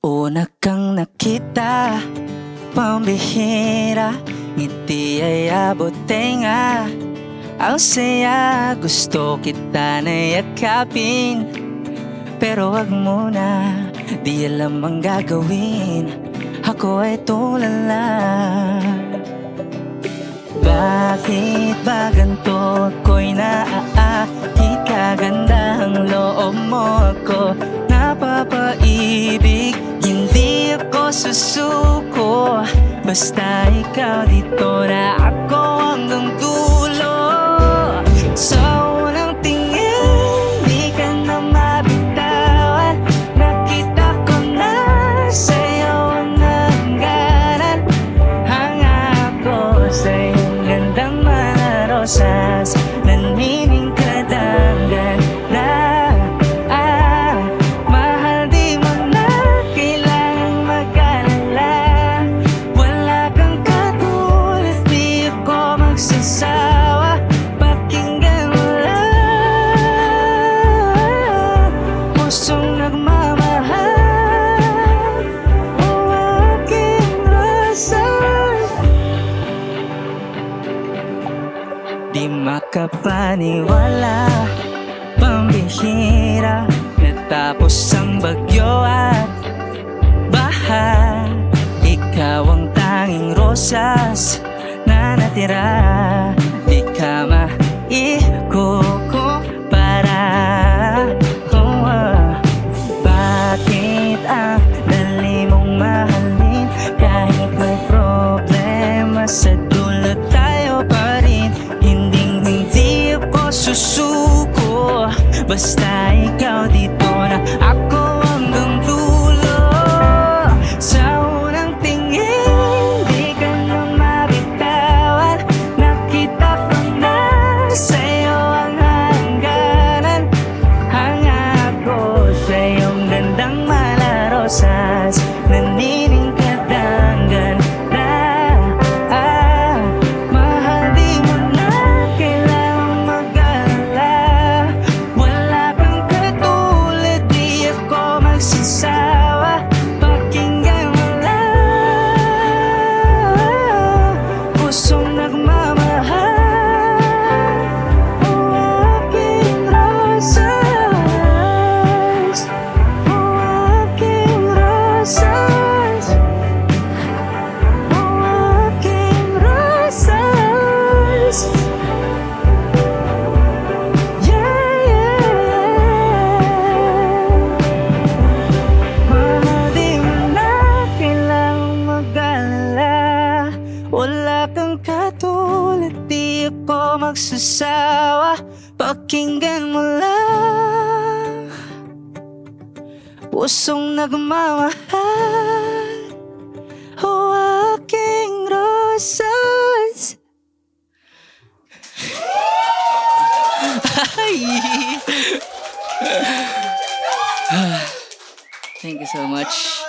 Una kang nakita, pambihira Ngiti ay abot tenga Ang saya, gusto kita na yakapin. Pero wag muna, di alam ang gagawin. Ako ay tulala. Bakit ba ganito ako'y naaakit? Kaganda ang loob mo ako Napapaibig Hindi ako susuko. Basta ikaw dito na ako hanggang dulo Sa unang tingin Di ka na mabitawan. Nakita ko na sa'yo ang hangganan Hanga ako sa iyong gandang mga rosas Di makapaniwala Pambihira Natapos ang bagyo at baha Ikaw ang tanging rosas na natira Di ka maikukumpara oh, ah. Bakit ang dali mong mahalin Kahit may problema sa Basta ikaw dito na ako hanggang dulo Sa unang tingin Di ka na mabitawan. Nakita ko na sa'yo ang hangganan. Hanga ako sa gandang malarosas Wala kang katulad, di ako magsasawa Pakinggan mo lang Pusong nagmamahal O aking rosas Ay! Thank you so much.